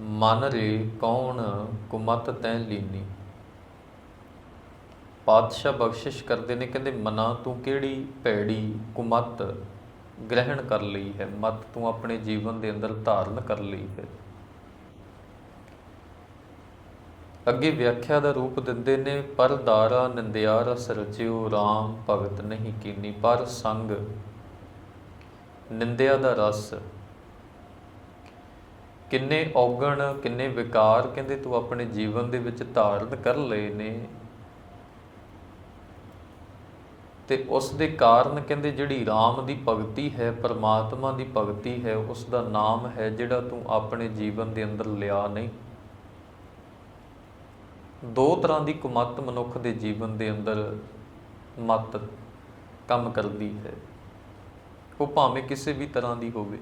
ਮਨ ਰੇ ਕੌਣ ਕੁਮਤ ਤੈ ਲੀਨੀ? ਪਾਤਸ਼ਾਹ ਬਖਸ਼ਿਸ਼ ਕਰਦੇ ਨੇ, ਕਹਿੰਦੇ ਮਨਾ ਤੂੰ ਕਿਹੜੀ ਭੈੜੀ ਕੁਮਤ ਗ੍ਰਹਿਣ ਕਰ ਲਈ ਹੈ? ਮਤ ਤੂੰ ਆਪਣੇ ਜੀਵਨ ਦੇ ਅੰਦਰ ਧਾਰਨ ਕਰ ਲਈ ਹੈ। ਅੱਗੇ ਵਿਆਖਿਆ ਦਾ ਰੂਪ ਦਿੰਦੇ ਨੇ, ਪਰ ਦਾਰਾ ਨਿੰਦਿਆ ਰਸ ਰਚਿਓ RAM ਭਗਤ ਨਹੀਂ ਕੀਨੀ, ਪਰ ਸੰਗ ਨਿੰਦਿਆ ਦਾ ਰਸ ਕਿੰਨੇ ਔਗਣ, ਕਿੰਨੇ ਵਿਕਾਰ ਕਹਿੰਦੇ ਤੂੰ ਆਪਣੇ ਜੀਵਨ ਦੇ ਵਿੱਚ ਧਾਰਨ ਕਰ ਲਏ ਨੇ। ਤੇ ਉਸ ਦੇ ਕਾਰਨ ਕਹਿੰਦੇ ਜਿਹੜੀ RAM ਦੀ ਭਗਤੀ ਹੈ, ਪਰਮਾਤਮਾ ਦੀ ਭਗਤੀ ਹੈ, ਉਸ ਦਾ ਨਾਮ ਹੈ ਜਿਹੜਾ ਤੂੰ ਆਪਣੇ ਜੀਵਨ ਦੇ ਅੰਦਰ ਲਿਆ ਨਹੀਂ। ਦੋ ਤਰ੍ਹਾਂ ਦੀ ਕੁਮਤ ਮਨੁੱਖ ਦੇ ਜੀਵਨ ਦੇ ਅੰਦਰ ਮਤ ਕੰਮ ਕਰਦੀ ਹੈ। ਉਹ ਭਾਵੇਂ ਕਿਸੇ ਵੀ ਤਰ੍ਹਾਂ ਦੀ ਹੋਵੇ।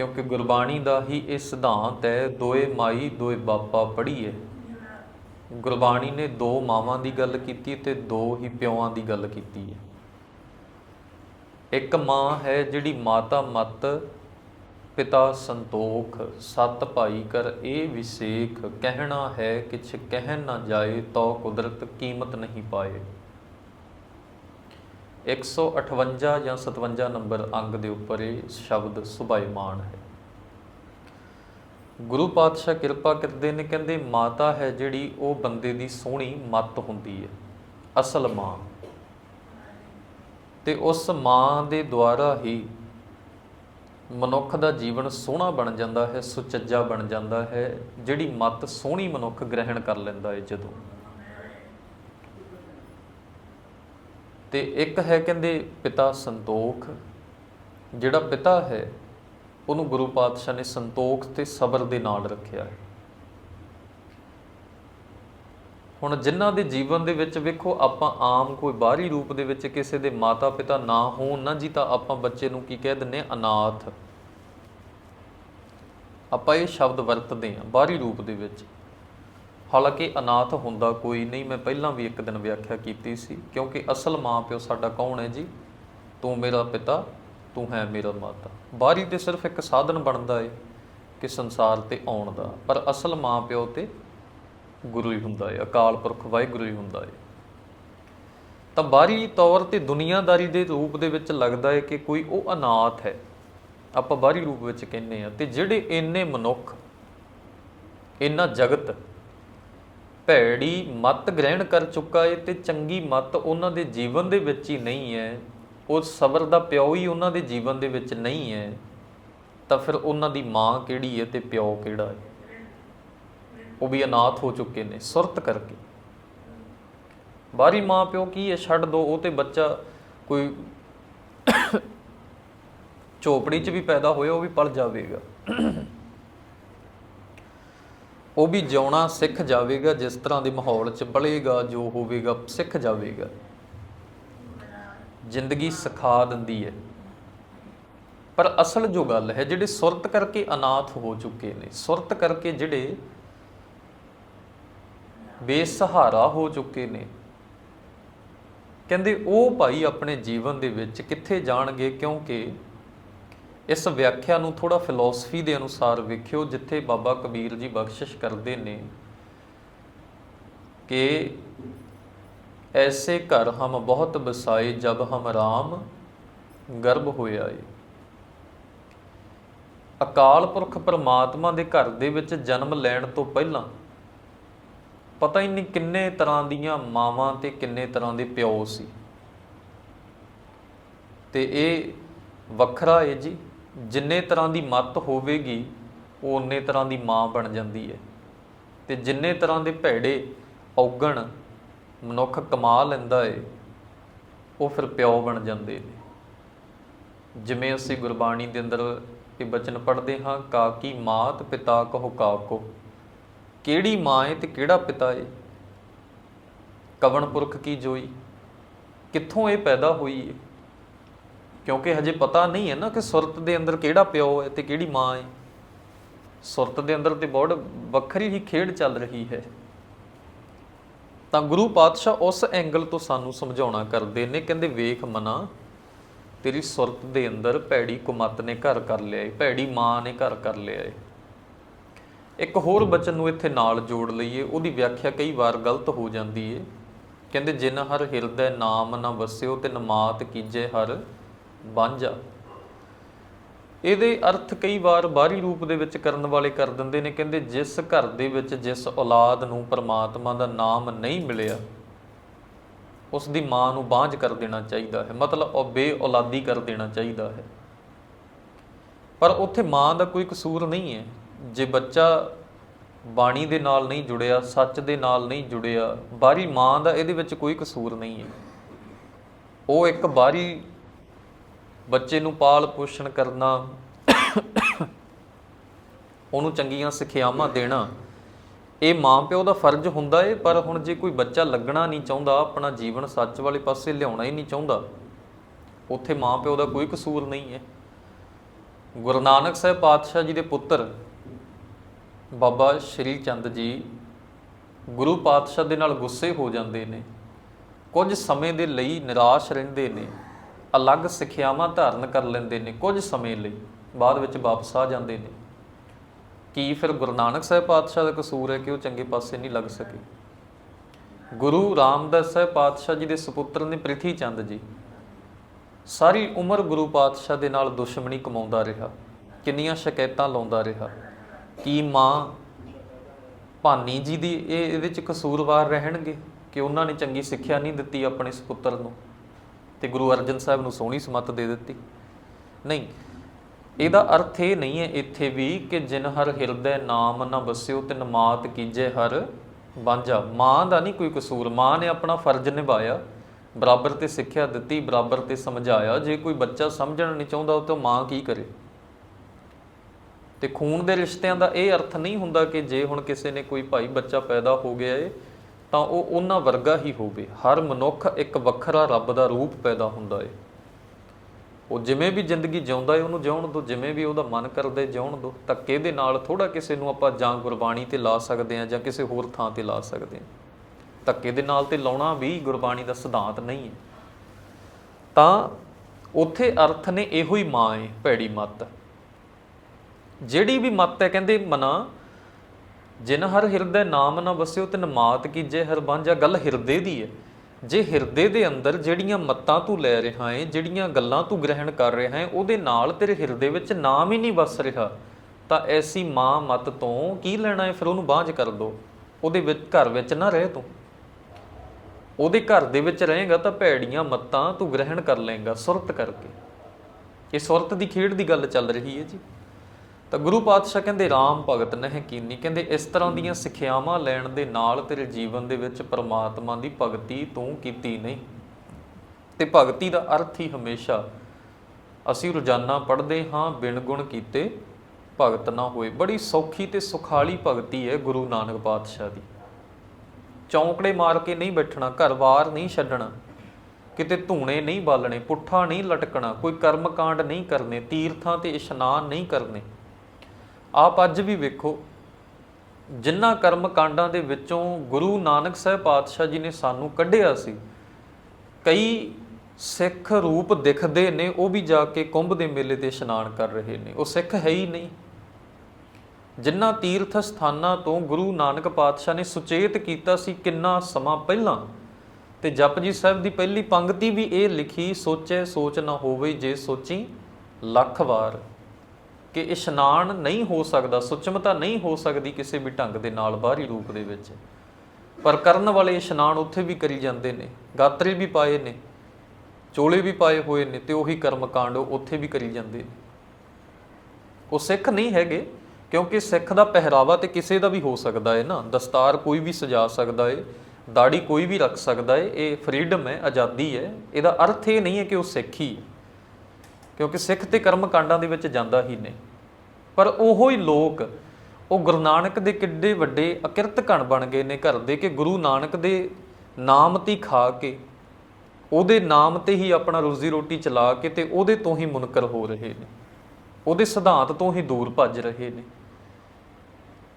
ਕਿਉਂਕਿ ਗੁਰਬਾਣੀ ਦਾ ਹੀ ਇਹ ਸਿਧਾਂਤ ਹੈ, ਦੋਏ ਮਾਈ, ਦੋਏ ਬਾਪਾ ਪੜ੍ਹੀਏ। ਗੁਰਬਾਣੀ ਨੇ ਦੋ ਮਾਵਾਂ ਦੀ ਗੱਲ ਕੀਤੀ ਤੇ ਦੋ ਹੀ ਪਿਓਾਂ ਦੀ ਗੱਲ ਕੀਤੀ ਹੈ। ਇੱਕ ਮਾਂ ਹੈ ਜਿਹੜੀ ਮਾਤਾ ਮਤ, ਪਿਤਾ ਸੰਤੋਖ, ਸਤ ਭਾਈ ਕਰ ਇਹ ਵਿਸੇਖ ਕਹਿਣਾ ਹੈ ਕਿਛ ਕਹਿਣ ਨਾ ਜਾਏ ਤੋ ਕੁਦਰਤ ਕੀਮਤ ਨਹੀਂ ਪਾਏ। 158 ਜਾਂ 57 ਨੰਬਰ ਅੰਗ ਦੇ ਉੱਪਰ ਇਹ ਸ਼ਬਦ ਸੁਭਾਈਮਾਨ ਹੈ। ਗੁਰੂ ਪਾਤਸ਼ਾਹ ਕਿਰਪਾ ਕਰਦੇ ਨੇ, ਕਹਿੰਦੇ ਮਾਤਾ ਹੈ ਜਿਹੜੀ ਉਹ ਬੰਦੇ ਦੀ ਸੋਹਣੀ ਮੱਤ ਹੁੰਦੀ ਹੈ, ਅਸਲ ਮਾਂ। ਤੇ ਉਸ ਮਾਂ ਦੇ ਦੁਆਰਾ ਹੀ ਮਨੁੱਖ ਦਾ ਜੀਵਨ ਸੋਹਣਾ ਬਣ ਜਾਂਦਾ ਹੈ, ਸੁਚੱਜਾ ਬਣ ਜਾਂਦਾ ਹੈ, ਜਿਹੜੀ ਮੱਤ ਸੋਹਣੀ ਮਨੁੱਖ ਗ੍ਰਹਿਣ ਕਰ ਲੈਂਦਾ ਹੈ ਜਦੋਂ। ਤੇ ਇੱਕ ਹੈ ਕਹਿੰਦੇ ਪਿਤਾ ਸੰਤੋਖ, ਜਿਹੜਾ ਪਿਤਾ ਹੈ, ਉਹਨੂੰ ਗੁਰੂ ਪਾਤਸ਼ਾਹ ਨੇ ਸੰਤੋਖ ਤੇ ਸਬਰ ਦੇ ਨਾਲ ਰੱਖਿਆ ਹੈ। ਹੁਣ ਜਿਨ੍ਹਾਂ ਦੇ ਜੀਵਨ ਦੇ ਵਿੱਚ ਵੇਖੋ, ਆਪਾਂ ਆਮ ਕੋਈ ਬਾਹਰੀ ਰੂਪ ਦੇ ਵਿੱਚ ਕਿਸੇ ਦੇ ਮਾਤਾ ਪਿਤਾ ਨਾ ਹੋਣ, ਨਾ ਜੀ ਤਾਂ ਆਪਾਂ ਬੱਚੇ ਨੂੰ ਕੀ ਕਹਿ ਦਿੰਨੇ ਅਨਾਥ। ਆਪਾਂ ਇਹ ਸ਼ਬਦ ਵਰਤਦੇ ਹਾਂ ਬਾਹਰੀ ਰੂਪ ਦੇ ਵਿੱਚ। ਹਾਲਾਂਕਿ ਅਨਾਥ ਹੁੰਦਾ ਕੋਈ ਨਹੀਂ, ਮੈਂ ਪਹਿਲਾਂ ਵੀ ਇੱਕ ਦਿਨ ਵਿਆਖਿਆ ਕੀਤੀ ਸੀ, ਕਿਉਂਕਿ ਅਸਲ ਮਾਂ ਪਿਓ ਸਾਡਾ ਕੌਣ ਹੈ ਜੀ? ਤੂੰ ਮੇਰਾ ਪਿਤਾ, ਤੂੰ ਹੈ ਮੇਰਾ ਮਾਤਾ। ਬਾਹਰੀ ਤੇ ਸਿਰਫ ਇੱਕ ਸਾਧਨ ਬਣਦਾ ਏ ਕਿ ਸੰਸਾਰ ਤੇ ਆਉਣ ਦਾ, ਪਰ ਅਸਲ ਮਾਂ ਪਿਓ ਤੇ ਗੁਰੂ ਹੀ ਹੁੰਦਾ ਏ, ਅਕਾਲ ਪੁਰਖ ਵਾਹਿਗੁਰੂ ਹੀ ਹੁੰਦਾ ਏ। ਤਾਂ ਬਾਹਰੀ ਤੌਰ ਤੇ ਦੁਨੀਆਦਾਰੀ ਦੇ ਰੂਪ ਦੇ ਵਿੱਚ ਲੱਗਦਾ ਏ ਕਿ ਕੋਈ ਉਹ ਅਨਾਥ ਹੈ, ਆਪਾਂ ਬਾਹਰੀ ਰੂਪ ਵਿੱਚ ਕਹਿੰਨੇ ਆ ਤੇ ਜਿਹੜੇ ਇੰਨੇ ਮਨੁੱਖ, ਇੰਨਾ ਜਗਤ ਭੈੜੀ ਮਤ ਗ੍ਰਹਿਣ ਕਰ ਚੁੱਕਾ ਹੈ ਤੇ ਚੰਗੀ ਮਤ ਉਹਨਾਂ ਦੇ ਜੀਵਨ ਦੇ ਵਿੱਚ ਹੀ ਨਹੀਂ ਹੈ। ਉਹ ਸਬਰ ਦਾ ਪਿਓ ਹੀ ਉਹਨਾਂ ਦੇ ਜੀਵਨ ਦੇ ਵਿੱਚ ਨਹੀਂ ਹੈ। ਤਾਂ ਫਿਰ ਉਹਨਾਂ ਦੀ ਮਾਂ ਕਿਹੜੀ ਹੈ ਤੇ ਪਿਓ ਕਿਹੜਾ ਹੈ? ਉਹ ਵੀ ਅਨਾਥ ਹੋ ਚੁੱਕੇ ਨੇ, ਸੁਰਤ ਕਰਕੇ। ਬਾਹਰੀ ਮਾਂ ਪਿਓ ਕੀ ਹੈ? ਛੱਡ ਦੋ, ਉਹ ਤੇ ਬੱਚਾ ਕੋਈ ਝੋਪੜੀ 'ਚ ਵੀ ਪੈਦਾ ਹੋਇਆ, ਉਹ ਵੀ ਪਲ ਜਾਵੇਗਾ। ਉਹ ਵੀ ਜਿਉਣਾ ਸਿੱਖ ਜਾਵੇਗਾ, ਜਿਸ ਤਰ੍ਹਾਂ ਦੇ ਮਾਹੌਲ 'ਚ ਪਲੇਗਾ ਜੋ ਹੋਵੇਗਾ ਸਿੱਖ ਜਾਵੇਗਾ। ਜ਼ਿੰਦਗੀ ਸਿਖਾ ਦਿੰਦੀ ਹੈ ਪਰ ਅਸਲ ਜੋ ਗੱਲ ਹੈ, ਜਿਹੜੇ ਸੁਰਤ ਕਰਕੇ ਅਨਾਥ ਹੋ ਚੁੱਕੇ ਨੇ, ਸੁਰਤ ਕਰਕੇ ਜਿਹੜੇ ਬੇਸਹਾਰਾ ਹੋ ਚੁੱਕੇ ਨੇ, ਕਹਿੰਦੇ ਉਹ ਭਾਈ ਆਪਣੇ ਜੀਵਨ ਦੇ ਵਿੱਚ ਕਿੱਥੇ ਜਾਣਗੇ? ਕਿਉਂਕਿ ਇਸ ਵਿਆਖਿਆ ਨੂੰ ਥੋੜਾ ਫਿਲਾਸਫੀ ਦੇ ਅਨੁਸਾਰ ਵੇਖਿਓ, ਜਿੱਥੇ ਬਾਬਾ ਕਬੀਰ ਜੀ ਬਖਸ਼ਿਸ਼ ਕਰਦੇ ਨੇ ਕਿ ਐਸੇ ਘਰ ਹਮ ਬਹੁਤ ਬਸਾਏ, ਜਬ ਹਮ ਰਾਮ ਗਰਭ ਹੋਇਆ ਏ ਅਕਾਲ ਪੁਰਖ ਪਰਮਾਤਮਾ ਦੇ ਘਰ ਦੇ ਵਿੱਚ ਜਨਮ ਲੈਣ ਤੋਂ ਪਹਿਲਾਂ ਪਤਾ ਹੀ ਨਹੀਂ ਕਿੰਨੇ ਤਰ੍ਹਾਂ ਦੀਆਂ ਮਾਵਾਂ ਤੇ ਕਿੰਨੇ ਤਰ੍ਹਾਂ ਦੇ ਪਿਓ ਸੀ। ਤੇ ਇਹ ਵੱਖਰਾ ਏ ਜੀ। ਜਿੰਨੇ ਤਰ੍ਹਾਂ ਦੀ ਮੱਤ ਹੋਵੇਗੀ, ਉਹ ਉਨੇ ਤਰ੍ਹਾਂ ਦੀ ਮਾਂ ਬਣ ਜਾਂਦੀ ਹੈ। ਤੇ ਜਿੰਨੇ ਤਰ੍ਹਾਂ ਦੇ ਭੈੜੇ ਔਗਣ ਮਨੁੱਖ ਕਮਾ ਲੈਂਦਾ ਏ, ਉਹ ਫਿਰ ਪਿਓ ਬਣ ਜਾਂਦੇ ਨੇ। ਜਿਵੇਂ ਅਸੀਂ ਗੁਰਬਾਣੀ ਦੇ ਅੰਦਰ ਇਹ ਬਚਨ ਪੜ੍ਹਦੇ ਹਾਂ ਕਾਕੀ ਮਾਤ ਪਿਤਾ ਕਹੋ ਕਾਕੋ ਕਿਹੜੀ ਮਾਂ ਏ ਤੇ ਕਿਹੜਾ ਪਿਤਾ ਏ? ਕਵਣ ਪੁਰਖ ਕੀ ਜੋਈ? ਕਿੱਥੋਂ ਇਹ ਪੈਦਾ ਹੋਈ ਏ? ਕਿਉਂਕਿ ਹਜੇ ਪਤਾ ਨਹੀਂ ਹੈ ਨਾ ਕਿ ਸੁਰਤ ਦੇ ਅੰਦਰ ਕਿਹੜਾ ਪਿਓ ਹੈ ਤੇ ਕਿਹੜੀ ਮਾਂ ਹੈ। ਸੁਰਤ ਦੇ ਅੰਦਰ ਤੇ ਬਹੁਤ ਵੱਖਰੀ ਹੀ ਖੇਡ ਚੱਲ ਰਹੀ ਹੈ। ਤਾਂ ਗੁਰੂ ਪਾਤਸ਼ਾਹ ਉਸ ਐਂਗਲ ਤੋਂ ਸਾਨੂੰ ਸਮਝਾਉਣਾ ਕਰਦੇ ਨੇ, ਕਹਿੰਦੇ ਵੇਖ ਮਨਾ, ਤੇਰੀ ਸੁਰਤ ਦੇ ਅੰਦਰ ਭੈੜੀ ਕੁਮਤ ਨੇ ਘਰ ਕਰ ਲਿਆ ਏ, ਭੈੜੀ ਮਾਂ ਨੇ ਘਰ ਕਰ ਲਿਆ ਏ। ਇੱਕ ਹੋਰ ਬਚਨ ਨੂੰ ਇੱਥੇ ਨਾਲ ਜੋੜ ਲਈਏ, ਉਹਦੀ ਵਿਆਖਿਆ ਕਈ ਵਾਰ ਗਲਤ ਹੋ ਜਾਂਦੀ ਏ। ਕਹਿੰਦੇ, ਜਿਨ ਹਰ ਹਿਰਦੈ ਨਾਮ ਨਾ ਵਸਿਓ ਤੇ ਨਮਾਤ ਕੀਜੇ ਹਰ। ਵਾਂਝਾ। ਇਹਦੇ ਅਰਥ ਕਈ ਵਾਰ ਬਾਹਰੀ ਰੂਪ ਦੇ ਵਿੱਚ ਕਰਨ ਵਾਲੇ ਕਰ ਦਿੰਦੇ ਨੇ, ਕਹਿੰਦੇ ਜਿਸ ਘਰ ਦੇ ਵਿੱਚ ਜਿਸ ਔਲਾਦ ਨੂੰ ਪਰਮਾਤਮਾ ਦਾ ਨਾਮ ਨਹੀਂ ਮਿਲਿਆ ਉਸ ਦੀ ਮਾਂ ਨੂੰ ਬਾਂਝ ਕਰ ਦੇਣਾ ਚਾਹੀਦਾ ਹੈ। ਮਤਲਬ ਉਹ ਬੇਔਲਾਦੀ ਕਰ ਦੇਣਾ ਚਾਹੀਦਾ ਹੈ। ਪਰ ਉੱਥੇ ਮਾਂ ਦਾ ਕੋਈ ਕਸੂਰ ਨਹੀਂ ਹੈ। ਜੇ ਬੱਚਾ ਬਾਣੀ ਦੇ ਨਾਲ ਨਹੀਂ ਜੁੜਿਆ, ਸੱਚ ਦੇ ਨਾਲ ਨਹੀਂ ਜੁੜਿਆ, ਬਾਹਰੀ ਮਾਂ ਦਾ ਇਹਦੇ ਵਿੱਚ ਕੋਈ ਕਸੂਰ ਨਹੀਂ ਹੈ। ਉਹ ਇੱਕ ਬਾਹਰੀ ਬੱਚੇ ਨੂੰ ਪਾਲ ਪੋਸ਼ਣ ਕਰਨਾ, ਉਹਨੂੰ ਚੰਗੀਆਂ ਸਿੱਖਿਆਵਾਂ ਦੇਣਾ, ਇਹ ਮਾਂ ਪਿਓ ਦਾ ਫਰਜ਼ ਹੁੰਦਾ ਏ, ਪਰ ਹੁਣ ਜੇ ਕੋਈ ਬੱਚਾ ਲੱਗਣਾ ਨਹੀਂ ਚਾਹੁੰਦਾ, ਆਪਣਾ ਜੀਵਨ ਸੱਚ ਵਾਲੇ ਪਾਸੇ ਲਿਆਉਣਾ ਹੀ ਨਹੀਂ ਚਾਹੁੰਦਾ, ਉੱਥੇ ਮਾਂ ਪਿਓ ਦਾ ਕੋਈ ਕਸੂਰ ਨਹੀਂ ਹੈ ਗੁਰੂ ਨਾਨਕ ਸਾਹਿਬ ਪਾਤਸ਼ਾਹ ਜੀ ਦੇ ਪੁੱਤਰ, ਬਾਬਾ ਸ਼੍ਰੀ ਚੰਦ ਜੀ, ਗੁਰੂ ਪਾਤਸ਼ਾਹ ਦੇ ਨਾਲ ਗੁੱਸੇ ਹੋ ਜਾਂਦੇ ਨੇ, ਕੁਝ ਸਮੇਂ ਦੇ ਲਈ ਨਿਰਾਸ਼ ਰਹਿੰਦੇ ਨੇ। ਅਲੱਗ ਸਿੱਖਿਆਵਾਂ ਧਾਰਨ ਕਰ ਲੈਂਦੇ ਨੇ ਕੁਝ ਸਮੇਂ ਲਈ, ਬਾਅਦ ਵਿੱਚ ਵਾਪਸ ਆ ਜਾਂਦੇ ਨੇ। ਕੀ ਫਿਰ ਗੁਰੂ ਨਾਨਕ ਸਾਹਿਬ ਪਾਤਸ਼ਾਹ ਦਾ ਕਸੂਰ ਹੈ ਕਿ ਉਹ ਚੰਗੇ ਪਾਸੇ ਨਹੀਂ ਲੱਗ ਸਕੇ? ਗੁਰੂ ਰਾਮਦਾਸ ਸਾਹਿਬ ਪਾਤਸ਼ਾਹ ਜੀ ਦੇ ਸੁਪੁੱਤਰ ਨੇ ਪ੍ਰਿਥੀ ਚੰਦ ਜੀ। ਸਾਰੀ ਉਮਰ ਗੁਰੂ ਪਾਤਸ਼ਾਹ ਦੇ ਨਾਲ ਦੁਸ਼ਮਣੀ ਕਮਾਉਂਦਾ ਰਿਹਾ, ਕਿੰਨੀਆਂ ਸ਼ਿਕਾਇਤਾਂ ਲਾਉਂਦਾ ਰਿਹਾ। ਕੀ ਮਾਂ ਭਾਨੀ ਜੀ ਦੀ ਇਹ ਇਹਦੇ ਚ ਕਸੂਰਵਾਰ ਰਹਿਣਗੇ ਕਿ ਉਹਨਾਂ ਨੇ ਚੰਗੀ ਸਿੱਖਿਆ ਨਹੀਂ ਦਿੱਤੀ ਆਪਣੇ ਸੁਪੁੱਤਰ ਨੂੰ? ਤੇ ਗੁਰੂ ਅਰਜਨ ਸਾਹਿਬ ਨੂੰ ਸੋਹਣੀ ਸਮੱਤ ਦੇ ਦਿੱਤੀ। ਨਹੀਂ, ਇਹਦਾ ਅਰਥ ਇਹ ਨਹੀਂ ਹੈ ਇੱਥੇ ਵੀ ਕਿ ਜਿਨ ਹਰ ਹਿਰਦੈ ਨਾਮ ਨਾ ਵਸਿਓ ਤਿਨ ਮਾਤ ਕੀਜੇ ਹਰ ਬਾਂਝਾ ਮਾਂ ਦਾ ਨਹੀਂ ਕੋਈ ਕਸੂਰ। ਮਾਂ ਨੇ ਆਪਣਾ ਫਰਜ਼ ਨਿਭਾਇਆ, ਬਰਾਬਰ ਤੇ ਸਿੱਖਿਆ ਦਿੱਤੀ, ਬਰਾਬਰ ਤੇ ਸਮਝਾਇਆ। ਜੇ ਕੋਈ ਬੱਚਾ ਸਮਝਣ ਨਹੀਂ ਚਾਹੁੰਦਾ, ਉਹ ਤਾਂ ਮਾਂ ਕੀ ਕਰੇ? ਤੇ ਖੂਨ ਦੇ ਰਿਸ਼ਤਿਆਂ ਦਾ ਇਹ ਅਰਥ ਨਹੀਂ ਹੁੰਦਾ ਕਿ ਜੇ ਹੁਣ ਕਿਸੇ ਨੇ ਕੋਈ ਭਾਈ ਬੱਚਾ ਪੈਦਾ ਹੋ ਗਿਆ ਏ ਤਾਂ ਉਹ ਉਹਨਾਂ ਵਰਗਾ ਹੀ ਹੋਵੇ। ਹਰ ਮਨੁੱਖ ਇੱਕ ਵੱਖਰਾ ਰੱਬ ਦਾ ਰੂਪ ਪੈਦਾ ਹੁੰਦਾ ਏ। ਉਹ ਜਿਵੇਂ ਵੀ ਜ਼ਿੰਦਗੀ ਜਿਉਂਦਾ ਏ, ਉਹਨੂੰ ਜਿਉਣ ਦਿਓ ਜਿਵੇਂ ਵੀ ਉਹਦਾ ਮਨ ਕਰਦਾ ਏ, ਜਿਉਣ ਦਿਓ ਧੱਕੇ ਦੇ ਨਾਲ ਥੋੜਾ ਕਿਸੇ ਨੂੰ ਆਪਾਂ ਜਾਂ ਗੁਰਬਾਣੀ ਤੇ ਲਾ ਸਕਦੇ ਆ ਜਾਂ ਕਿਸੇ ਹੋਰ ਥਾਂ ਤੇ ਲਾ ਸਕਦੇ ਆ ਧੱਕੇ ਦੇ ਨਾਲ ਤੇ ਲਾਉਣਾ ਵੀ ਗੁਰਬਾਣੀ ਦਾ ਸਿਧਾਂਤ ਨਹੀਂ ਹੈ ਤਾਂ ਉੱਥੇ ਅਰਥ ਨੇ ਇਹੋ ਹੀ ਮਾਂ ਏ, ਭੈੜੀ ਮੱਤ। ਜਿਹੜੀ ਵੀ ਮੱਤ ਹੈ, ਕਹਿੰਦੇ ਮਨਾ ਜਿਨ ਹਰ ਹਿਰਦੇ ਨਾਮ ਨਾ ਵਸਿਓ ਤਿਨ ਮਾਤ ਕੀਜੇ ਹਰ ਬਾਂਝਾ ਗੱਲ ਹਿਰਦੇ ਦੀ ਹੈ ਜੇ ਹਿਰਦੇ ਦੇ ਅੰਦਰ ਜਿਹੜੀਆਂ ਮੱਤਾਂ ਤੂੰ ਲੈ ਰਿਹਾ ਹੈ ਜਿਹੜੀਆਂ ਗੱਲਾਂ ਤੂੰ ਗ੍ਰਹਿਣ ਕਰ ਰਿਹਾ ਹੈ ਉਹਦੇ ਨਾਲ ਤੇਰੇ ਹਿਰਦੇ ਵਿੱਚ ਨਾਮ ਹੀ ਨਹੀਂ ਵਸ ਰਿਹਾ, ਤਾਂ ਐਸੀ ਮਾਂ ਮਤ ਤੋਂ ਕੀ ਲੈਣਾ ਹੈ ਫਿਰ ਉਹਨੂੰ ਬਾਂਝ ਕਰ ਦੋ। ਉਹਦੇ ਵਿੱਚ ਘਰ ਵਿੱਚ ਨਾ ਰਹੇ ਤੂੰ। ਉਹਦੇ ਘਰ ਦੇ ਵਿੱਚ ਰਹੇਗਾ ਤਾਂ ਭੈੜੀਆਂ ਮੱਤਾਂ ਤੂੰ ਗ੍ਰਹਿਣ ਕਰ ਲਏਗਾ ਸੁਰਤ ਕਰਕੇ। ਇਹ ਸੁਰਤ ਦੀ ਖੇਡ ਦੀ ਗੱਲ ਚੱਲ ਰਹੀ ਹੈ ਜੀ। ਤਾਂ ਗੁਰੂ ਪਾਤਸ਼ਾਹ ਕਹਿੰਦੇ RAM ਭਗਤ ਨਹਿ ਕੀਨੀ। ਕਹਿੰਦੇ, ਇਸ ਤਰ੍ਹਾਂ ਦੀਆਂ ਸਿੱਖਿਆਵਾਂ ਲੈਣ ਦੇ ਨਾਲ ਤੇਰੇ ਜੀਵਨ ਦੇ ਵਿੱਚ ਪਰਮਾਤਮਾ ਦੀ ਭਗਤੀ ਤੂੰ ਕੀਤੀ ਨਹੀਂ। ਤੇ ਭਗਤੀ ਦਾ ਅਰਥ ਹੀ ਹਮੇਸ਼ਾ, ਅਸੀਂ ਰੋਜ਼ਾਨਾ ਪੜ੍ਹਦੇ ਹਾਂ, ਬਿਨ ਗੁਣ ਕੀਤੇ ਭਗਤ ਨਾ ਹੋਏ। ਬੜੀ ਸੌਖੀ ਤੇ ਸੁਖਾਲੀ ਭਗਤੀ ਹੈ ਗੁਰੂ ਨਾਨਕ ਪਾਤਸ਼ਾਹ ਦੀ। ਚੌਂਕੜੇ ਮਾਰ ਕੇ ਨਹੀਂ ਬੈਠਣਾ ਘਰ-ਬਾਰ ਨਹੀਂ ਛੱਡਣਾ, ਕਿਤੇ ਧੂਣੇ ਨਹੀਂ ਬਾਲਣੇ, ਪੁੱਠਾ ਨਹੀਂ ਲਟਕਣਾ, ਕੋਈ ਕਰਮ ਕਾਂਡ ਨਹੀਂ ਕਰਨੇ, ਤੀਰਥਾਂ ਤੇ ਇਸ਼ਨਾਨ ਨਹੀਂ ਕਰਨੇ। ਆਪ ਅੱਜ ਵੀ ਵੇਖੋ ਜਿਨ੍ਹਾਂ ਕਰਮ ਕਾਂਡਾਂ ਦੇ ਵਿੱਚੋਂ ਗੁਰੂ ਨਾਨਕ ਸਾਹਿਬ ਪਾਤਸ਼ਾਹ ਜੀ ਨੇ ਸਾਨੂੰ ਕੱਢਿਆ ਸੀ, ਕਈ ਸਿੱਖ ਰੂਪ ਦਿਖਦੇ ਨੇ, ਉਹ ਵੀ ਜਾ ਕੇ ਕੁੰਭ ਦੇ ਮੇਲੇ ਤੇ ਇਸ਼ਨਾਨ ਕਰ ਰਹੇ ਨੇ। ਉਹ ਸਿੱਖ ਹੈ ਹੀ ਨਹੀਂ। ਜਿਨ੍ਹਾਂ ਤੀਰਥ ਸਥਾਨਾਂ ਤੋਂ ਗੁਰੂ ਨਾਨਕ ਪਾਤਸ਼ਾਹ ਨੇ ਸੁਚੇਤ ਕੀਤਾ ਸੀ ਕਿੰਨਾ ਸਮਾਂ ਪਹਿਲਾਂ, ਤੇ ਜਪਜੀ ਸਾਹਿਬ ਦੀ ਪਹਿਲੀ ਪੰਕਤੀ ਵੀ ਇਹ ਲਿਖੀ, ਸੋਚੇ ਸੋਚ ਨਾ ਹੋਵੇ ਜੇ ਸੋਚੀ ਲੱਖ ਵਾਰ। ਕਿ ਇਸ਼ਨਾਨ ਨਹੀਂ ਹੋ ਸਕਦਾ, ਸੁਚਮਤਾ ਨਹੀਂ ਹੋ ਸਕਦੀ ਕਿਸੇ ਵੀ ਢੰਗ ਦੇ ਨਾਲ, ਬਾਹਰੀ ਰੂਪ ਦੇ ਵਿੱਚ। ਪਰ ਕਰਨ ਵਾਲੇ ਇਸ਼ਨਾਨ ਉੱਥੇ ਵੀ ਕਰੀ ਜਾਂਦੇ ਨੇ, ਗਾਤਰੇ ਵੀ ਪਾਏ ਨੇ, ਚੋਲੇ ਵੀ ਪਾਏ ਹੋਏ ਨੇ ਤੇ ਉਹੀ ਕਰਮ ਕਾਂਡ ਉੱਥੇ ਵੀ ਕਰੀ ਜਾਂਦੇ ਨੇ। ਉਹ ਸਿੱਖ ਨਹੀਂ ਹੈਗੇ, ਕਿਉਂਕਿ ਸਿੱਖ ਦਾ ਪਹਿਰਾਵਾ ਤੇ ਕਿਸੇ ਦਾ ਵੀ ਹੋ ਸਕਦਾ ਹੈ ਨਾ। ਦਸਤਾਰ ਕੋਈ ਵੀ ਸਜਾ ਸਕਦਾ ਹੈ ਦਾੜੀ ਕੋਈ ਵੀ ਰੱਖ ਸਕਦਾ ਹੈ ਇਹ ਫਰੀडम ਹੈ, ਆਜ਼ਾਦੀ ਹੈ। ਇਹਦਾ ਅਰਥ ਇਹ ਨਹੀਂ ਹੈ ਕਿ ਉਹ ਸਿੱਖ ਹੀ ਹੈ। ਕਿਉਂਕਿ ਸਿੱਖ ਤੇ ਕਰਮ ਕਾਂਡਾਂ ਦੇ ਵਿੱਚ ਜਾਂਦਾ ਹੀ ਨਹੀਂ। ਪਰ ਉਹੋ ਹੀ ਲੋਕ, ਉਹ ਗੁਰੂ ਨਾਨਕ ਦੇ ਕਿੱਡੇ ਵੱਡੇ ਅਕਿਰਤ ਕਣ ਬਣ ਗਏ ਨੇ ਘਰ ਦੇ ਕਿ ਗੁਰੂ ਨਾਨਕ ਦੇ ਨਾਮ ਤੇ ਖਾ ਕੇ, ਉਹਦੇ ਨਾਮ ਤੇ ਹੀ ਆਪਣਾ ਰੋਜ਼ੀ ਰੋਟੀ ਚਲਾ ਕੇ ਤੇ ਉਹਦੇ ਤੋਂ ਹੀ ਮੁਨਕਰ ਹੋ ਰਹੇ ਨੇ। ਉਹਦੇ ਸਿਧਾਂਤ ਤੋਂ ਹੀ ਦੂਰ ਭੱਜ ਰਹੇ ਨੇ।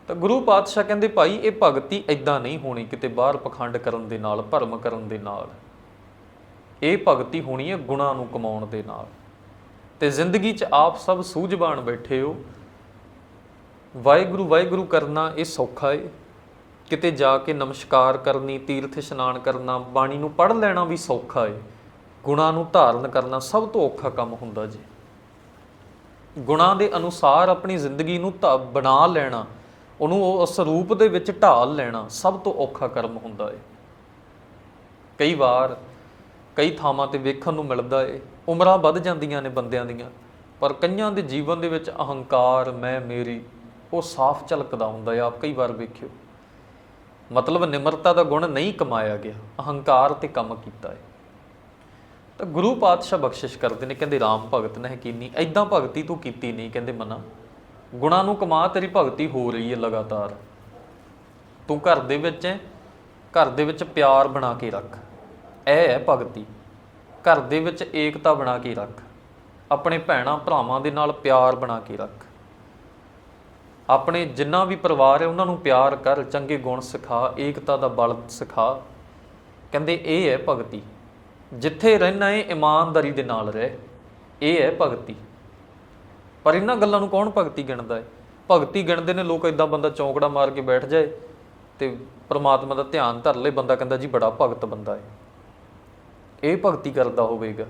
ਤਾਂ ਗੁਰੂ ਪਾਤਸ਼ਾਹ ਕਹਿੰਦੇ, ਭਾਈ, ਇਹ ਭਗਤੀ ਐਦਾਂ ਨਹੀਂ ਹੋਣੀ ਕਿਤੇ ਬਾਹਰ ਪਖੰਡ ਕਰਨ ਦੇ ਨਾਲ, ਭਰਮ ਕਰਨ ਦੇ ਨਾਲ। ਇਹ ਭਗਤੀ ਹੋਣੀ ਹੈ ਗੁਣਾਂ ਨੂੰ ਕਮਾਉਣ ਦੇ ਨਾਲ। ਤੇ ਜ਼ਿੰਦਗੀ 'ਚ ਆਪ ਸਭ ਸੂਝਵਾਨ ਬੈਠੇ ਹੋ। ਵਾਹਿਗੁਰੂ ਵਾਹਿਗੁਰੂ ਕਰਨਾ ਇਹ ਸੌਖਾ ਏ। ਕਿਤੇ ਜਾ ਕੇ ਨਮਸਕਾਰ ਕਰਨੀ, ਤੀਰਥ ਇਸ਼ਨਾਨ ਕਰਨਾ, ਬਾਣੀ ਨੂੰ ਪੜ੍ਹ ਲੈਣਾ ਵੀ ਸੌਖਾ ਏ। ਗੁਣਾਂ ਨੂੰ ਧਾਰਨ ਕਰਨਾ ਸਭ ਤੋਂ ਔਖਾ ਕੰਮ ਹੁੰਦਾ ਜੀ। ਗੁਣਾਂ ਦੇ ਅਨੁਸਾਰ ਆਪਣੀ ਜ਼ਿੰਦਗੀ ਨੂੰ ਧਾ- ਬਣਾ ਲੈਣਾ, ਉਹਨੂੰ ਉਸ ਰੂਪ ਦੇ ਵਿੱਚ ਢਾਲ ਲੈਣਾ ਸਭ ਤੋਂ ਔਖਾ ਕਰਮ ਹੁੰਦਾ ਏ। ਕਈ ਵਾਰ ਕਈ ਥਾਵਾਂ ਤੇ ਵੇਖਣ ਨੂੰ ਮਿਲਦਾ ਏ। ਉਮਰਾਂ ਵੱਧ ਜਾਂਦੀਆਂ ਨੇ ਬੰਦਿਆਂ ਦੀਆਂ, ਪਰ ਕਈਆਂ ਦੇ ਜੀਵਨ ਦੇ ਵਿੱਚ ਅਹੰਕਾਰ, ਮੈਂ, ਮੇਰੀ, ਉਹ ਸਾਫ਼ ਝਲਕਦਾ ਹੁੰਦਾ ਹੈ, ਆਪ ਕਈ ਵਾਰ ਵੇਖਿਓ। ਮਤਲਬ ਨਿਮਰਤਾ ਦਾ ਗੁਣ ਨਹੀਂ ਕਮਾਇਆ ਗਿਆ, ਅਹੰਕਾਰ ਤੇ ਕੰਮ ਕੀਤਾ ਹੈ। ਤਾਂ ਗੁਰੂ ਪਾਤਸ਼ਾਹ ਬਖਸ਼ਿਸ਼ ਕਰਦੇ ਨੇ, ਕਹਿੰਦੇ RAM ਭਗਤ ਨੇ ਕੀਨੀ ਐਦਾਂ ਭਗਤੀ ਤੂੰ ਕੀਤੀ ਨਹੀਂ, ਕਹਿੰਦੇ ਮਨਾ। ਗੁਣਾਂ ਨੂੰ ਕਮਾ, ਤੇਰੀ ਭਗਤੀ ਹੋ ਰਹੀ ਹੈ ਲਗਾਤਾਰ। ਤੂੰ ਘਰ ਦੇ ਵਿੱਚ ਹੈ, ਘਰ ਦੇ ਵਿੱਚ ਪਿਆਰ ਬਣਾ ਕੇ ਰੱਖ। ਇਹ ਹੈ ਭਗਤੀ। ਘਰ ਦੇ ਵਿੱਚ ਏਕਤਾ ਬਣਾ ਕੇ ਰੱਖ। ਆਪਣੇ ਭੈਣਾਂ ਭਰਾਵਾਂ ਦੇ ਨਾਲ ਪਿਆਰ ਬਣਾ ਕੇ ਰੱਖ। ਆਪਣੇ ਜਿੰਨਾ ਵੀ ਪਰਿਵਾਰ ਹੈ, ਉਹਨਾਂ ਨੂੰ ਪਿਆਰ ਕਰ, ਚੰਗੇ ਗੁਣ ਸਿਖਾ, ਏਕਤਾ ਦਾ ਬਲ ਸਿਖਾ। ਕਹਿੰਦੇ, ਇਹ ਹੈ ਭਗਤੀ। ਜਿੱਥੇ ਰਹਿਣਾ ਹੈ ਇਮਾਨਦਾਰੀ ਦੇ ਨਾਲ ਰਹਿ। ਇਹ ਹੈ ਭਗਤੀ। ਪਰ ਇਹਨਾਂ ਗੱਲਾਂ ਨੂੰ ਕੌਣ ਭਗਤੀ ਗਿਣਦਾ ਹੈ ਭਗਤੀ ਗਿਣਦੇ ਨੇ ਲੋਕ ਇਦਾਂ ਬੰਦਾ ਚੌਂਕੜਾ ਮਾਰ ਕੇ ਬੈਠ ਜਾਏ ਤੇ ਪ੍ਰਮਾਤਮਾ ਦਾ ਧਿਆਨ ਧਰ ਲੇ, ਬੰਦਾ ਕਹਿੰਦਾ, ਜੀ, ਬੜਾ ਭਗਤ ਬੰਦਾ ਹੈ ਇਹ ਭਗਤੀ ਕਰਦਾ ਹੋਵੇਗਾ।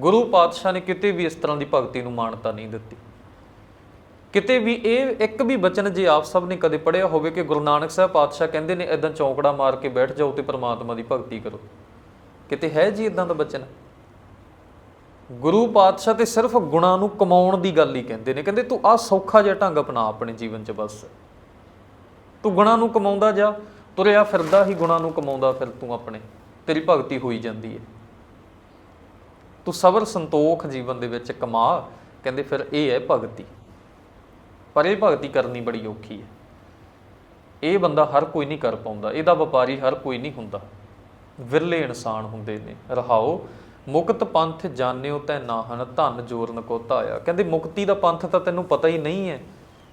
ਗੁਰੂ ਪਾਤਸ਼ਾਹ ਨੇ ਕਿਤੇ ਵੀ ਇਸ ਤਰ੍ਹਾਂ ਦੀ ਭਗਤੀ ਨੂੰ ਮਾਨਤਾ ਨਹੀਂ ਦਿੱਤੀ। ਕਿਤੇ ਵੀ ਇਹ ਇੱਕ ਵੀ ਬਚਨ ਜੇ ਆਪ ਸਭ ਨੇ ਕਦੇ ਪੜਿਆ ਹੋਵੇ ਕਿ ਗੁਰੂ ਨਾਨਕ ਸਾਹਿਬ ਪਾਤਸ਼ਾਹ ਕਹਿੰਦੇ ਨੇ ਇਦਾਂ ਚੌਂਕੜਾ ਮਾਰ ਕੇ ਬੈਠ ਜਾਓ ਤੇ ਪ੍ਰਮਾਤਮਾ ਦੀ ਭਗਤੀ ਕਰੋ। ਕਿਤੇ ਹੈ ਜੀ ਇਦਾਂ ਦਾ ਬਚਨ? ਗੁਰੂ ਪਾਤਸ਼ਾਹ ਤੇ ਸਿਰਫ ਗੁਣਾਂ ਨੂੰ ਕਮਾਉਣ ਦੀ ਗੱਲ ਹੀ ਕਹਿੰਦੇ ਨੇ। ਕਹਿੰਦੇ, ਤੂੰ ਆ ਸੌਖਾ ਜਿਹਾ ਢੰਗ ਅਪਣਾ ਆਪਣੇ ਜੀਵਨ 'ਚ ਬਸ। ਤੂੰ ਗੁਣਾਂ ਨੂੰ ਕਮਾਉਂਦਾ ਜਾ, ਤੁਰਿਆ ਫਿਰਦਾ ਹੀ ਗੁਣਾਂ ਨੂੰ ਕਮਾਉਂਦਾ ਫਿਰ ਤੂੰ ਆਪਣੇ। ਤੇਰੀ ਭਗਤੀ ਹੋਈ ਜਾਂਦੀ ਹੈ। ਤੂੰ ਸਬਰ ਸੰਤੋਖ ਜੀਵਨ ਦੇ ਵਿੱਚ ਕਮਾ ਕਹਿੰਦੇ ਫਿਰ ਇਹ ਹੈ ਭਗਤੀ। ਪਰ ਇਹ ਭਗਤੀ ਕਰਨੀ ਬੜੀ ਔਖੀ ਹੈ। ਇਹ ਬੰਦਾ ਹਰ ਕੋਈ ਨਹੀਂ ਕਰ ਪਾਉਂਦਾ, ਇਹਦਾ ਵਪਾਰੀ ਹਰ ਕੋਈ ਨਹੀਂ ਹੁੰਦਾ। ਵਿਰਲੇ ਇਨਸਾਨ ਹੁੰਦੇ ਨੇ। ਰਹਾਓ, ਮੁਕਤ ਪੰਥ ਜਾਣਿਓ ਤੈ ਨਾਹਨ, ਧਨ ਜੋਰਨ ਕੋ ਧਾਇਆ। ਕਹਿੰਦੇ ਮੁਕਤੀ ਦਾ ਪੰਥ ਤਾਂ ਤੈਨੂੰ ਪਤਾ ਹੀ ਨਹੀਂ ਹੈ।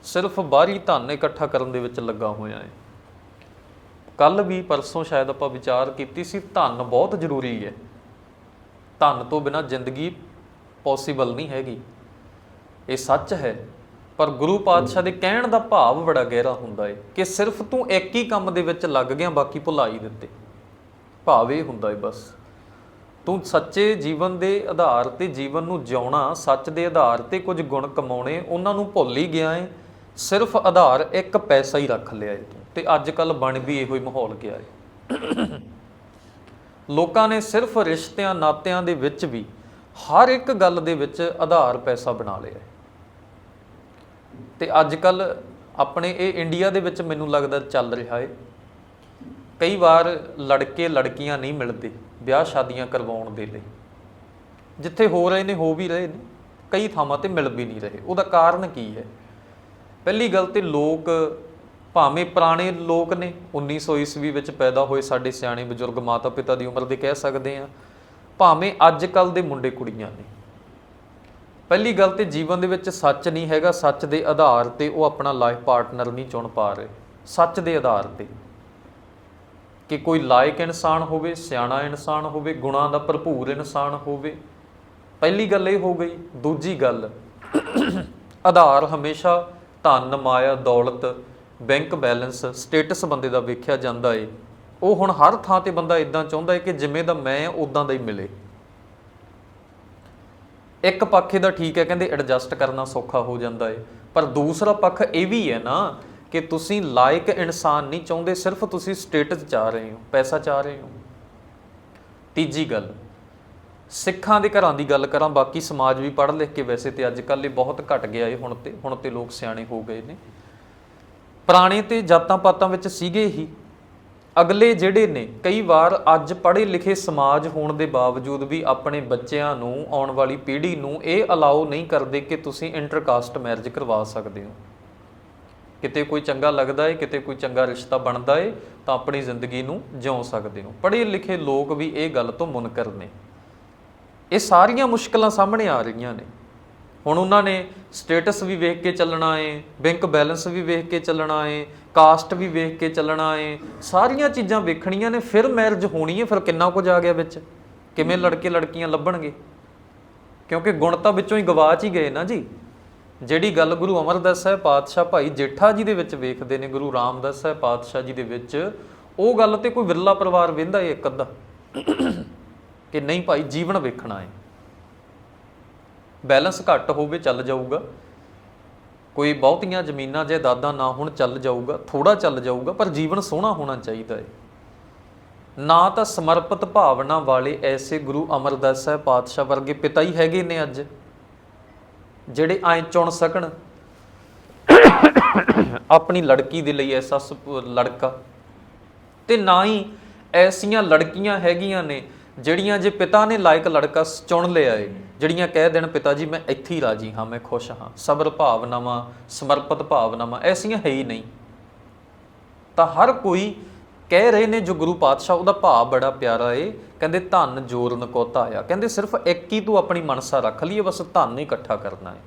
ਸਿਰਫ ਬਾਹਰੀ ਧਨ ਇਕੱਠਾ ਕਰਨ ਦੇ ਵਿੱਚ ਲੱਗਾ ਹੋਇਆ ਹੈ। ਕੱਲ ਵੀ ਪਰਸੋਂ ਸ਼ਾਇਦ ਆਪਾਂ ਵਿਚਾਰ ਕੀਤੀ ਸੀ, ਧਨ ਬਹੁਤ ਜ਼ਰੂਰੀ ਹੈ। ਧਨ ਤੋਂ ਬਿਨਾ ਜ਼ਿੰਦਗੀ ਪੋਸੀਬਲ ਨਹੀਂ ਹੈਗੀ। ਇਹ ਸੱਚ ਹੈ, ਪਰ ਗੁਰੂ ਪਾਤਸ਼ਾਹ ਦੇ ਕਹਿਣ ਦਾ ਭਾਵ ਬੜਾ ਗਹਿਰਾ ਹੁੰਦਾ ਹੈ ਕਿ ਸਿਰਫ ਤੂੰ ਇੱਕ ਹੀ ਕੰਮ ਦੇ ਵਿੱਚ ਲੱਗ ਗਿਆ, ਬਾਕੀ ਭੁਲਾਈ ਦਿੱਤੇ। ਭਾਵ ਇਹ ਹੁੰਦਾ ਹੈ ਬਸ, ਤੂੰ ਸੱਚੇ ਜੀਵਨ ਦੇ ਆਧਾਰ ਤੇ ਜੀਵਨ ਨੂੰ ਜਿਉਣਾ, ਸੱਚ ਦੇ ਆਧਾਰ ਤੇ ਕੁਝ ਗੁਣ ਕਮਾਉਣੇ, ਉਹਨਾਂ ਨੂੰ ਭੁੱਲ ਹੀ ਗਿਆ ਏ। ਸਿਰਫ ਆਧਾਰ ਇੱਕ ਪੈਸਾ ਹੀ ਰੱਖ ਲਿਆ ਏ ਤੂੰ, ਤੇ ਅੱਜ ਕੱਲ ਬਣ ਵੀ ਇਹੋ ਹੀ ਮਾਹੌਲ ਗਿਆ ਹੈ ਲੋਕਾਂ ਨੇ ਸਿਰਫ ਰਿਸ਼ਤਿਆਂ ਨਾਤਿਆਂ ਦੇ ਵਿੱਚ ਵੀ ਹਰ ਇੱਕ ਗੱਲ ਦੇ ਵਿੱਚ ਆਧਾਰ ਪੈਸਾ ਬਣਾ ਲਿਆ ਹੈ। ਤੇ ਅੱਜ ਕੱਲ ਆਪਣੇ ਇਹ ਇੰਡੀਆ ਦੇ ਵਿੱਚ ਮੈਨੂੰ ਲੱਗਦਾ ਚੱਲ ਰਿਹਾ ਹੈ। ਕਈ ਵਾਰ ਲੜਕੇ ਲੜਕੀਆਂ ਨਹੀਂ ਮਿਲਦੇ ਵਿਆਹ ਸ਼ਾਦੀਆਂ ਕਰਵਾਉਣ ਦੇ ਲਈ। ਜਿੱਥੇ ਹੋ ਰਹੇ ਨੇ, ਹੋ ਵੀ ਰਹੇ ਨੇ, ਕਈ ਥਾਵਾਂ ਤੇ ਮਿਲ ਵੀ ਨਹੀਂ ਰਹੇ। ਉਹਦਾ ਕਾਰਨ ਕੀ ਹੈ? ਪਹਿਲੀ ਗੱਲ ਤੇ ਲੋਕ ਭਾਵੇਂ ਪੁਰਾਣੇ ਲੋਕ ਨੇ 1900 ਈਸਵੀ ਵਿੱਚ ਪੈਦਾ ਹੋਏ ਸਾਡੇ ਸਿਆਣੇ ਬਜ਼ੁਰਗ ਮਾਤਾ ਪਿਤਾ ਦੀ ਉਮਰ ਦੇ ਕਹਿ ਸਕਦੇ ਆ ਭਾਵੇਂ ਅੱਜ ਕੱਲ ਦੇ ਮੁੰਡੇ ਕੁੜੀਆਂ ਨੇ। ਪਹਿਲੀ ਗੱਲ ਤੇ ਜੀਵਨ ਦੇ ਵਿੱਚ ਸੱਚ ਨਹੀਂ ਹੈਗਾ, ਸੱਚ ਦੇ ਆਧਾਰ ਤੇ ਉਹ ਆਪਣਾ ਲਾਈਫ ਪਾਰਟਨਰ ਨਹੀਂ ਚੁਣ ਪਾ ਰਹੇ, ਸੱਚ ਦੇ ਆਧਾਰ ਤੇ। ਕਿ ਕੋਈ ਲਾਇਕ ਇਨਸਾਨ ਹੋਵੇ, ਸਿਆਣਾ ਇਨਸਾਨ ਹੋਵੇ, ਗੁਣਾਂ ਦਾ ਭਰਪੂਰ ਇਨਸਾਨ ਹੋਵੇ, ਪਹਿਲੀ ਗੱਲ ਇਹ ਹੋ ਗਈ। ਦੂਜੀ ਗੱਲ, ਆਧਾਰ ਹਮੇਸ਼ਾ ਧਨ, ਮਾਇਆ, ਦੌਲਤ ਬੈਂਕ ਬੈਲੈਂਸ, ਸਟੇਟਸ ਬੰਦੇ ਦਾ ਵੇਖਿਆ ਜਾਂਦਾ ਏ। ਉਹ ਹੁਣ ਹਰ ਥਾਂ ਤੇ ਬੰਦਾ ਇਦਾਂ ਚਾਹੁੰਦਾ ਏ ਕਿ ਜਿਵੇਂ ਦਾ ਮੈਂ ਉਦਾਂ ਦਾ ਹੀ ਮਿਲੇ। ਇੱਕ ਪੱਖ ਦਾ ਠੀਕ ਹੈ, ਕਹਿੰਦੇ ਐਡਜਸਟ ਕਰਨਾ ਸੌਖਾ ਹੋ ਜਾਂਦਾ ਏ। ਪਰ ਦੂਸਰਾ ਪੱਖ ਇਹ ਵੀ ਹੈ ਨਾ ਕਿ ਤੁਸੀਂ ਲਾਇਕ ਇਨਸਾਨ ਨਹੀਂ ਚਾਹੁੰਦੇ, ਸਿਰਫ ਤੁਸੀਂ ਸਟੇਟਸ ਚਾਹ ਰਹੇ ਹੋ, ਪੈਸਾ ਚਾਹ ਰਹੇ ਹੋ। ਤੀਜੀ ਗੱਲ, ਸਿੱਖਾਂ ਦੇ ਘਰਾਂ ਦੀ ਗੱਲ ਕਰਾਂ, ਬਾਕੀ ਸਮਾਜ ਵੀ ਪੜ੍ਹ ਲਿਖ ਕੇ ਵੈਸੇ ਤੇ ਅੱਜ ਕੱਲ੍ਹ ਇਹ ਬਹੁਤ ਘਟ ਗਿਆ ਏ, ਹੁਣ ਤੇ ਹੁਣ ਤੇ ਲੋਕ ਸਿਆਣੇ ਹੋ ਗਏ ਨੇ। ਪੁਰਾਣੇ ਤੇ ਜਾਤਾਂ ਪਾਤਾਂ ਵਿੱਚ ਸੀਗੇ ਹੀ। ਅਗਲੇ ਜਿਹੜੇ ਨੇ, ਕਈ ਵਾਰ ਅੱਜ ਪੜ੍ਹੇ ਲਿਖੇ ਸਮਾਜ ਹੋਣ ਦੇ ਬਾਵਜੂਦ ਵੀ ਆਪਣੇ ਬੱਚਿਆਂ ਨੂੰ ਆਉਣ ਵਾਲੀ ਪੀੜ੍ਹੀ ਨੂੰ ਇਹ ਅਲਾਉ ਨਹੀਂ ਕਰਦੇ ਕਿ ਤੁਸੀਂ ਇੰਟਰਕਾਸਟ ਮੈਰਿਜ ਕਰਵਾ ਸਕਦੇ ਹੋ। ਕਿਤੇ ਕੋਈ ਚੰਗਾ ਲੱਗਦਾ ਏ, ਕਿਤੇ ਕੋਈ ਚੰਗਾ ਰਿਸ਼ਤਾ ਬਣਦਾ ਏ, ਤਾਂ ਆਪਣੀ ਜ਼ਿੰਦਗੀ ਨੂੰ ਜਿਉ ਸਕਦੇ ਹੋ। ਪੜ੍ਹੇ ਲਿਖੇ ਲੋਕ ਵੀ ਇਹ ਗੱਲ ਤੋਂ ਮੁਨਕਰ ਨੇ। ਇਹ ਸਾਰੀਆਂ ਮੁਸ਼ਕਲਾਂ ਸਾਹਮਣੇ ਆ ਰਹੀਆਂ ਨੇ। ਹੁਣ ਉਹਨਾਂ ਨੇ ਸਟੇਟਸ ਵੀ ਵੇਖ ਕੇ ਚੱਲਣਾ ਏ, ਬੈਂਕ ਬੈਲੈਂਸ ਵੀ ਵੇਖ ਕੇ ਚੱਲਣਾ ਏ, ਕਾਸਟ ਵੀ ਵੇਖ ਕੇ ਚੱਲਣਾ ਏ, ਸਾਰੀਆਂ ਚੀਜ਼ਾਂ ਵੇਖਣੀਆਂ ਨੇ, ਫਿਰ ਮੈਰਿਜ ਹੋਣੀ ਏ, ਫਿਰ ਕਿੰਨਾ ਕੁਝ ਆ ਗਿਆ ਵਿੱਚ? ਕਿਵੇਂ ਲੜਕੇ ਲੜਕੀਆਂ ਲੱਭਣਗੇ? ਕਿਉਂਕਿ ਗੁਣ ਤਾਂ ਵਿੱਚੋਂ ਹੀ ਗਵਾਚ ਹੀ ਗਏ ਨਾ ਜੀ। ਜਿਹੜੀ ਗੱਲ ਗੁਰੂ ਅਮਰਦਾਸ ਸਾਹਿਬ ਪਾਤਸ਼ਾਹ ਭਾਈ ਜੇਠਾ ਜੀ ਦੇ ਵਿੱਚ ਵੇਖਦੇ ਨੇ, ਗੁਰੂ ਰਾਮਦਾਸ ਸਾਹਿਬ ਪਾਤਸ਼ਾਹ ਜੀ ਦੇ ਵਿੱਚ, ਉਹ ਗੱਲ ਤੇ ਕੋਈ ਵਿਰਲਾ ਪਰਿਵਾਰ ਵੇਂਦਾ ਏ ਇੱਕ ਅੱਧਾ। ਕਿ ਨਹੀਂ ਭਾਈ, ਜੀਵਨ ਵੇਖਣਾ ਏ। ਬੈਲੈਂਸ ਘੱਟ ਹੋਵੇ ਚੱਲ ਜਾਊਗਾ। ਕੋਈ ਬਹੁਤੀਆਂ ਜ਼ਮੀਨਾਂ ਜਾਇਦਾਦਾਂ ਨਾ ਹੁਣ ਚੱਲ ਜਾਊਗਾ ਥੋੜਾ ਚੱਲ ਜਾਊਗਾ, ਪਰ ਜੀਵਨ ਸੋਹਣਾ ਹੋਣਾ ਚਾਹੀਦਾ ਹੈ ਨਾ ਤਾਂ ਸਮਰਪਿਤ ਭਾਵਨਾ ਵਾਲੇ ਐਸੇ ਗੁਰੂ ਅਮਰਦਾਸ ਸਾਹਿਬ ਪਾਤਸ਼ਾਹ ਵਰਗੇ ਪਿਤਾ ਹੀ ਹੈਗੇ ਨੇ ਅੱਜ, ਜਿਹੜੇ ਐ ਚੁਣ ਸਕਣ। ਆਪਣੀ ਲੜਕੀ ਦੇ ਲਈ ਐਸਾ ਸਪ- ਲੜਕਾ। ਤੇ ਨਾ ਹੀ ਐਸੀਆਂ ਲੜਕੀਆਂ ਹੈਗੀਆਂ ਨੇ ਜਿਹੜੀਆਂ ਜੇ ਪਿਤਾ ਨੇ ਲਾਇਕ ਲੜਕਾ ਚੁਣ ਲਿਆ ਏ, ਜਿਹੜੀਆਂ ਕਹਿ ਦੇਣ ਪਿਤਾ ਜੀ, ਮੈਂ ਇੱਥੇ ਹੀ ਰਾਜੀ ਹਾਂ, ਮੈਂ ਖੁਸ਼ ਹਾਂ, ਸਬਰ ਭਾਵਨਾਵਾਂ, ਸਮਰਪਿਤ ਭਾਵਨਾਵਾਂ, ਐਸੀਆਂ ਹੈ ਹੀ ਨਹੀਂ। ਤਾਂ ਹਰ ਕੋਈ ਕਹਿ ਰਹੇ ਨੇ ਜੋ ਗੁਰੂ ਪਾਤਸ਼ਾਹ, ਉਹਦਾ ਭਾਵ ਬੜਾ ਪਿਆਰਾ ਏ, ਕਹਿੰਦੇ ਧਨ ਜੋਰਨ ਕੋ ਧਾਇਆ ਕਹਿੰਦੇ ਸਿਰਫ ਇੱਕ ਹੀ ਤੂੰ ਆਪਣੀ ਮਨਸਾ ਰੱਖ ਲਈਏ, ਬਸ ਧਨ ਹੀ ਇਕੱਠਾ ਕਰਨਾ ਏ।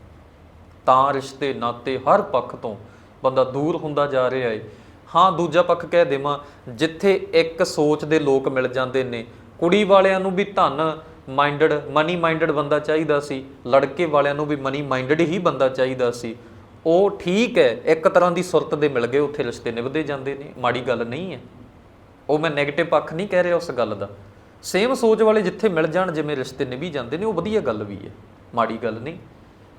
ਤਾਂ ਰਿਸ਼ਤੇ, ਨਾਤੇ, ਹਰ ਪੱਖ ਤੋਂ ਬੰਦਾ ਦੂਰ ਹੁੰਦਾ ਜਾ ਰਿਹਾ ਏ। ਹਾਂ, ਦੂਜਾ ਪੱਖ ਕਹਿ ਦੇਵਾਂ, ਜਿੱਥੇ ਇੱਕ ਸੋਚ ਦੇ ਲੋਕ ਮਿਲ ਜਾਂਦੇ ਨੇ ਕੁੜੀ ਵਾਲਿਆਂ ਨੂੰ ਵੀ ਧਨ ਮਾਈਂਡਡ ਮਨੀ ਮਾਈਂਡਡ ਬੰਦਾ ਚਾਹੀਦਾ ਸੀ, ਲੜਕੇ ਵਾਲਿਆਂ ਨੂੰ ਵੀ ਮਨੀ ਮਾਈਂਡਡ ਹੀ ਬੰਦਾ ਚਾਹੀਦਾ ਸੀ। ਉਹ ਠੀਕ ਹੈ, ਇੱਕ ਤਰ੍ਹਾਂ ਦੀ ਸੁਰਤ ਦੇ ਮਿਲ ਗਏ, ਉੱਥੇ ਰਿਸ਼ਤੇ ਨਿਭਦੇ ਜਾਂਦੇ ਨੇ, ਮਾੜੀ ਗੱਲ ਨਹੀਂ ਹੈ। ਉਹ ਮੈਂ 네ਗੇਟਿਵ ਪੱਖ ਨਹੀਂ ਕਹਿ ਰਿਹਾ ਉਸ ਗੱਲ ਦਾ। ਸੇਮ ਸੋਚ ਵਾਲੇ ਜਿੱਥੇ ਮਿਲ ਜਾਣ, ਜਿਵੇਂ ਰਿਸ਼ਤੇ ਨਿਭੀ ਜਾਂਦੇ ਨੇ, ਉਹ ਵਧੀਆ ਗੱਲ ਵੀ ਹੈ, ਮਾੜੀ ਗੱਲ ਨਹੀਂ।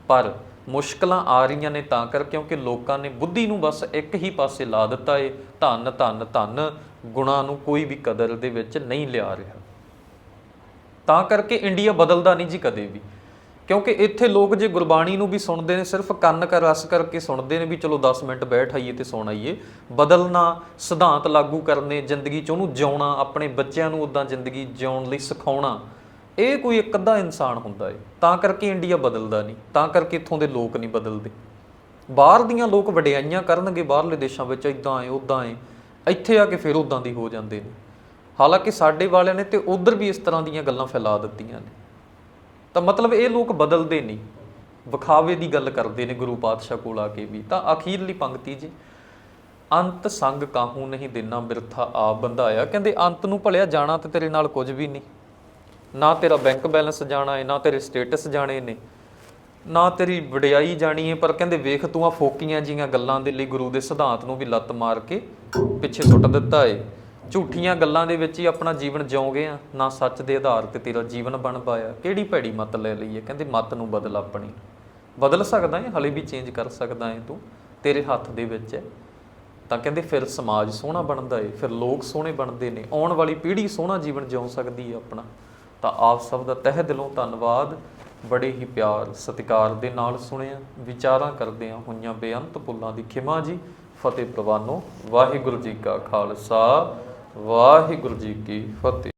ਪਰ ਮੁਸ਼ਕਲਾਂ ਆ ਰਹੀਆਂ ਨੇ ਤਾਂ ਕਰ ਕਿਉਂਕਿ ਲੋਕਾਂ ਨੇ ਬੁੱਧੀ ਨੂੰ ਬਸ ਇੱਕ ਹੀ ਪਾਸੇ ਲਾ ਦਿੱਤਾ ਏ, ਧਨ ਧਨ ਧਨ, ਗੁਣਾ ਨੂੰ ਕੋਈ ਵੀ ਕਦਰ ਦੇ ਵਿੱਚ ਨਹੀਂ ਲਿਆ ਰਿਹਾ। ਤਾਂ ਕਰਕੇ ਇੰਡੀਆ ਬਦਲਦਾ ਨਹੀਂ ਜੀ ਕਦੇ ਵੀ। ਕਿਉਂਕਿ ਇੱਥੇ ਲੋਕ ਜੇ ਗੁਰਬਾਣੀ ਨੂੰ ਵੀ ਸੁਣਦੇ ਨੇ, ਸਿਰਫ ਕੰਨ ਕਰ, ਰਸ ਕਰਕੇ ਸੁਣਦੇ ਨੇ ਵੀ ਚਲੋ 10 ਮਿੰਟ ਬੈਠ ਆਈਏ ਤੇ ਸੁਣ ਆਈਏ। ਬਦਲਣਾ, ਸਿਧਾਂਤ ਲਾਗੂ ਕਰਨੇ, ਜ਼ਿੰਦਗੀ 'ਚ ਉਹਨੂੰ ਜਿਉਣਾ, ਆਪਣੇ ਬੱਚਿਆਂ ਨੂੰ ਉਦਾਂ ਜ਼ਿੰਦਗੀ ਜਿਉਣ ਲਈ ਸਿਖਾਉਣਾ, ਇਹ ਕੋਈ ਇੱਕ ਅੱਧਾ ਇਨਸਾਨ ਹੁੰਦਾ ਏ। ਤਾਂ ਕਰਕੇ ਇੰਡੀਆ ਬਦਲਦਾ ਨਹੀਂ, ਤਾਂ ਕਰਕੇ ਇੱਥੋਂ ਦੇ ਲੋਕ ਨਹੀਂ ਬਦਲਦੇ। ਬਾਹਰ ਦੀਆਂ ਲੋਕ ਵਡਿਆਈਆਂ ਕਰਨਗੇ, ਬਾਹਰਲੇ ਦੇਸ਼ਾਂ ਵਿੱਚ ਇਦਾਂ ਏ ਉਦਾਂ ਏ, ਇੱਥੇ ਆ ਕੇ ਫਿਰ ਉਦਾਂ ਦੀ ਹੋ ਜਾਂਦੇ ਨੇ। ਹਾਲਾਂਕਿ ਸਾਡੇ ਵਾਲਿਆਂ ਨੇ ਤੇ ਉਧਰ ਵੀ ਇਸ ਤਰ੍ਹਾਂ ਦੀਆਂ ਗੱਲਾਂ ਫੈਲਾ ਦਿੱਤੀਆਂ ਨੇ। ਤਾਂ ਮਤਲਬ ਇਹ ਲੋਕ ਬਦਲਦੇ ਨਹੀਂ। ਵਿਖਾਵੇ ਦੀ ਗੱਲ ਕਰਦੇ ਨੇ ਗੁਰੂ ਪਾਤਸ਼ਾਹ ਕੋਲ ਆ ਕੇ ਵੀ। ਤਾਂ ਅਖੀਰਲੀ ਪੰਕਤੀ ਜੀ, ਅੰਤ ਸੰਗ ਕਾਹੂ ਨਹੀਂ ਦੇਣਾ ਬਿਰਥਾ ਆਪ ਬੰਧਾਇਆ। ਕਹਿੰਦੇ, ਅੰਤ ਨੂੰ ਭਲਿਆ ਜਾਣਾ ਤੇ ਤੇਰੇ ਨਾਲ ਕੁਝ ਵੀ ਨਹੀਂ। ਨਾ ਤੇਰਾ ਬੈਂਕ ਬੈਲੈਂਸ ਜਾਣਾ ਹੈ ਨਾ ਤੇਰੇ ਸਟੇਟਸ ਜਾਣੇ ਨੇ। ਨਾ ਤੇਰੀ ਵਡਿਆਈ ਜਾਣੀ ਹੈ ਪਰ ਕਹਿੰਦੇ, ਵੇਖ ਤੂੰ ਆ ਫੋਕੀਆਂ ਜੀਆਂ ਗੱਲਾਂ ਦੇ ਲਈ ਗੁਰੂ ਦੇ ਸਿਧਾਂਤ ਨੂੰ ਵੀ ਲੱਤ ਮਾਰ ਕੇ ਪਿੱਛੇ ਸੁੱਟ ਦਿੱਤਾ ਏ। ਝੂਠੀਆਂ ਗੱਲਾਂ ਦੇ ਵਿੱਚ ਹੀ ਆਪਣਾ ਜੀਵਨ ਜਿਉਂਗੇ ਆ, ਨਾ ਸੱਚ ਦੇ ਆਧਾਰ ਤੇ ਤੇਰਾ ਜੀਵਨ ਬਣ ਪਾਇਆ। ਕਿਹੜੀ ਭੈੜੀ ਮਤ ਲੈ ਲਈ ਹੈ? ਕਹਿੰਦੇ ਮਤ ਨੂੰ ਬਦਲ ਆਪਣੀ। ਬਦਲ ਸਕਦਾ ਹੈ, ਹਲੇ ਵੀ ਚੇਂਜ ਕਰ ਸਕਦਾ ਹੈ ਤੂੰ। ਤੇਰੇ ਹੱਥ ਦੇ ਵਿੱਚ ਹੈ। ਤਾਂ ਕਹਿੰਦੇ ਫਿਰ ਸਮਾਜ ਸੋਹਣਾ ਬਣਦਾ ਏ, ਫਿਰ ਲੋਕ ਸੋਹਣੇ ਬਣਦੇ ਨੇ। ਆਉਣ ਵਾਲੀ ਪੀੜ੍ਹੀ ਸੋਹਣਾ ਜੀਵਨ ਜਿਉ ਸਕਦੀ ਹੈ ਆਪਣਾ। ਤਾਂ ਆਪ ਸਭ ਦਾ ਤਹਿ ਦਿਲੋਂ ਧੰਨਵਾਦ। ਬੜੇ ਹੀ ਪਿਆਰ, ਸਤਿਕਾਰ ਦੇ ਨਾਲ ਸੁਣਿਆ, ਵਿਚਾਰਾਂ ਕਰਦਿਆਂ ਹੋਈਆਂ ਬੇਅੰਤ ਪੁੱਲਾਂ ਦੀ ਖਿਮਾ ਜੀ। ਫਤਿਹ ਪ੍ਰਵਾਨੋ, ਵਾਹਿਗੁਰੂ ਜੀ ਕਾ ਖਾਲਸਾ। ਵਾਹਿਗੁਰੂ ਜੀ ਕੀ ਫਤਿਹ।